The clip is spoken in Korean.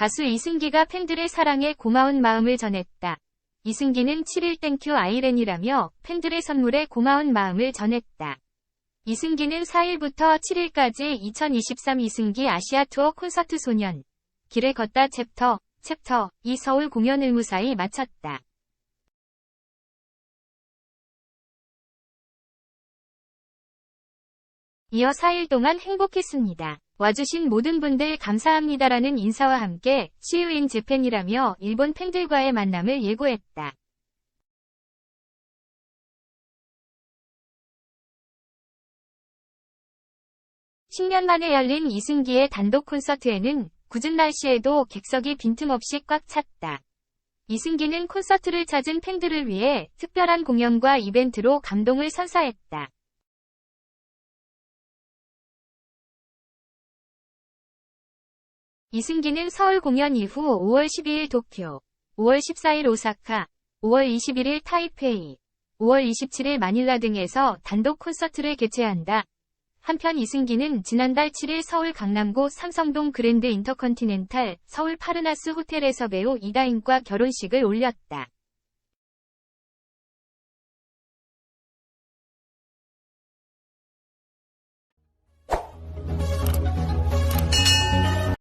가수 이승기가 팬들의 사랑에 고마운 마음을 전했다. 이승기는 7일 땡큐 아이렌이라며 팬들의 선물에 고마운 마음을 전했다. 이승기는 4일부터 7일까지 2023 이승기 아시아 투어 콘서트 소년 길을 걷다 챕터 챕터 이 서울 공연을 무사히 마쳤다. 이어 4일 동안 행복했습니다. 와주신 모든 분들 감사합니다라는 인사와 함께 치유인 재팬이라며 일본 팬들과의 만남을 예고했다. 십년 만에 열린 이승기의 단독 콘서트에는 굳은 날씨에도 객석이 빈틈없이 꽉 찼다. 이승기는 콘서트를 찾은 팬들을 위해 특별한 공연과 이벤트로 감동을 선사했다. 이승기는 서울 공연 이후 5월 12일 도쿄, 5월 14일 오사카, 5월 21일 타이페이, 5월 27일 마닐라 등에서 단독 콘서트를 개최한다. 한편 이승기는 지난달 7일 서울 강남구 삼성동 그랜드 인터컨티넨탈 서울 파르나스 호텔에서 배우 이다인과 결혼식을 올렸다.